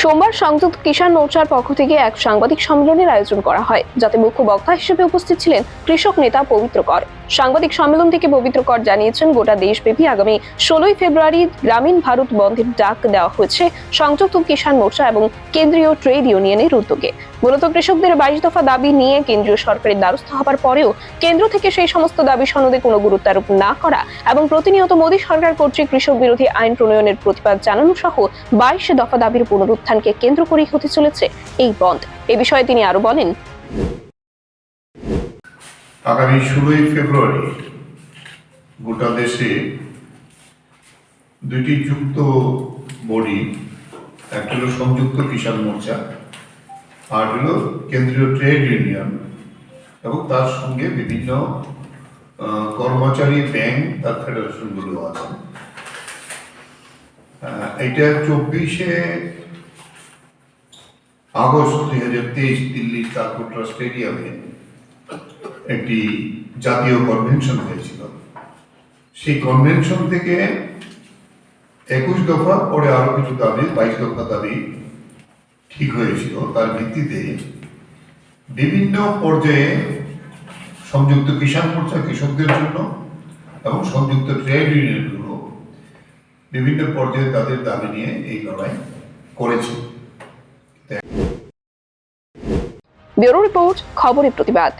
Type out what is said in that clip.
সোমবার সংযুক্ত কিষাণ মোর্চার পক্ষ থেকে এক সাংবাদিক সম্মেলনের আয়োজন করা হয়, যাতে মুখ্য বক্তা হিসেবে উপস্থিত ছিলেন কৃষক নেতা পবিত্র কর। সাংবাদিক সম্মেলন থেকে পবিত্র কর জানিয়েছেন গোটা দেশব্যাপী আগামী ষোলোই ফেব্রুয়ারি গ্রামীণ ভারত বন্ধের ডাক দেওয়া হয়েছে সংযুক্ত কিষাণ মোর্চা এবং কেন্দ্রীয় ট্রেড ইউনিয়নের উদ্যোগে। মূলত কৃষকদের বাইশ দফা দাবি নিয়ে কেন্দ্রীয় সরকারের দ্বারস্থ হবার পরেও কেন্দ্র থেকে সেই সমস্ত দাবি সনদে কোনো গুরুত্ব আরোপ না করা এবং প্রতিনিয়ত মোদী সরকার কর্তৃক কৃষক বিরোধী আইন প্রণয়নের প্রতিবাদ জানানো সহ বাইশ দফা দাবির পুনরুত্থানকে কেন্দ্র করেই হতে চলেছে এই বন্ধ। এ বিষয়ে তিনি আরও বলেন। আগামী ষোলোই ফেব্রুয়ারি গোটা দেশে দুইটি যুক্ত বডি, একটা হলো সংযুক্ত কিষাণ মোর্চা, আর হলো কেন্দ্রীয় ট্রেড ইউনিয়ন এবং তার সঙ্গে বিভিন্ন কর্মচারী ব্যাংক তার ফেডারেশনগুলো আছে। এটা চব্বিশে আগস্ট দুই হাজার তেইশ দিল্লির কালকোটরা স্টেডিয়ামে একটি জাতীয় কনভেনশন হয়েছিল। সেই কনভেনশন থেকে একুশ দফা পরে আরও কিছু দাবি, বাইশ দফা দাবি ঠিক হয়েছিল। তার ভিত্তিতে বিভিন্ন পর্যায়ে সংযুক্ত কিষাণ মোর্চা কৃষকদের জন্য এবং সংযুক্ত ট্রেড ইউনিয়নগুলো বিভিন্ন পর্যায়ে তাদের দাবি নিয়ে এই লড়াই করেছে। ব্যুরো রিপোর্ট, খবরের প্রতিবাদ।